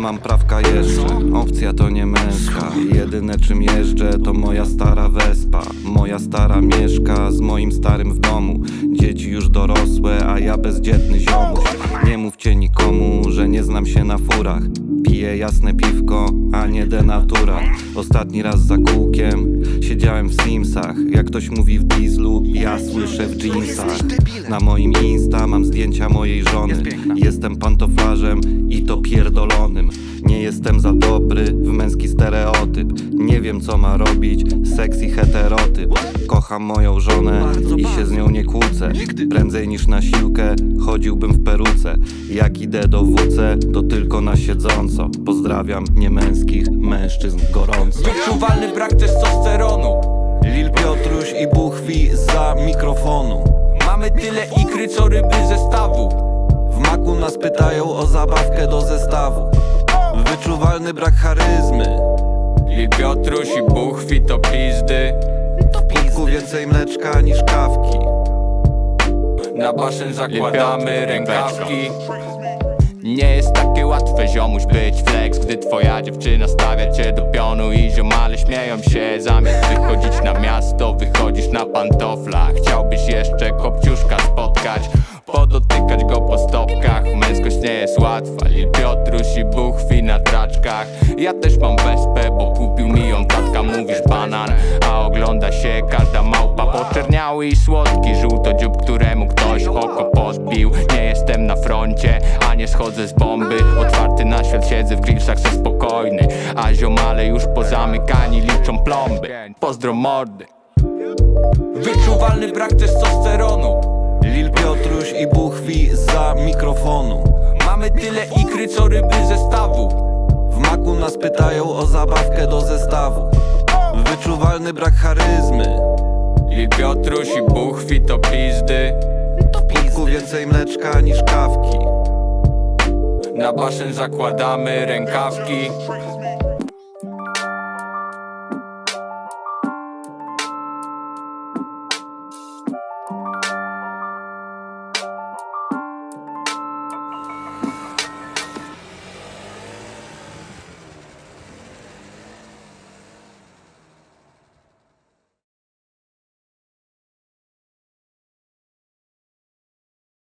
mam prawka jeszcze. Opcja to nie męska. Jedyne czym jeżdżę to moja stara wespa. Moja stara mieszka z moim starym w domu. Dzieci już dorosłe, a ja bezdzietny ziomuś. Nie mówcie nikomu, że nie znam się na furach Piję jasne piwko, a nie denatura. Ostatni raz za kółkiem Siedziałem w Simsach. Jak ktoś mówi w dieslu, ja słyszę w jeansach. Na moim Insta mam zdjęcia mojej żony. Jestem pantoflarzem i to pierdolonym. Nie jestem za dobry w męski stereotyp. Nie wiem co ma robić sexy heterotyp. Kocham moją żonę i się z nią nie kłócę. Prędzej niż na siłkę chodziłbym Jak idę do WC to tylko na siedząco. Pozdrawiam niemęskich mężczyzn gorąco. Wyczuwalny brak testosteronu. Lil Piotruś i Buchwi za mikrofonu. Mamy tyle ikry co ryby ze stawu W maku nas pytają o zabawkę do zestawu. Wyczuwalny brak charyzmy. Lil Piotruś i Buchwi to pizdy. W kubku więcej mleczka niż kawki Na basen zakładamy rękawki. nie jest takie łatwe ziomuś być flex Gdy twoja dziewczyna stawia cię do pionu I ziomale śmieją się. Zamiast wychodzić na miasto Wychodzisz na pantoflach Chciałbyś jeszcze kopciuszka spotkać Podotykać go po stopkach. Męskość nie jest łatwa Lil Piotruś i Buchwi na traczkach. Ja też mam wespę, bo kupił mi ją tatka Mówisz banan, a ogląda się każda małpa Poczerniały i słodki żółtodziób, schodzę z bomby. Otwarty na świat siedzę w grillsach se spokojny. A ziomale już pozamykani liczą plomby. Pozdro mordy. Wyczuwalny brak testosteronu. Lil Piotruś i Buchwi za mikrofonu. Mamy tyle ikry co ryby ze stawu W maku nas pytają o zabawkę do zestawu. Wyczuwalny brak charyzmy. Lil Piotruś i Buchwi to pizdy. W kubku więcej mleczka niż kawki Na basen zakładamy rękawki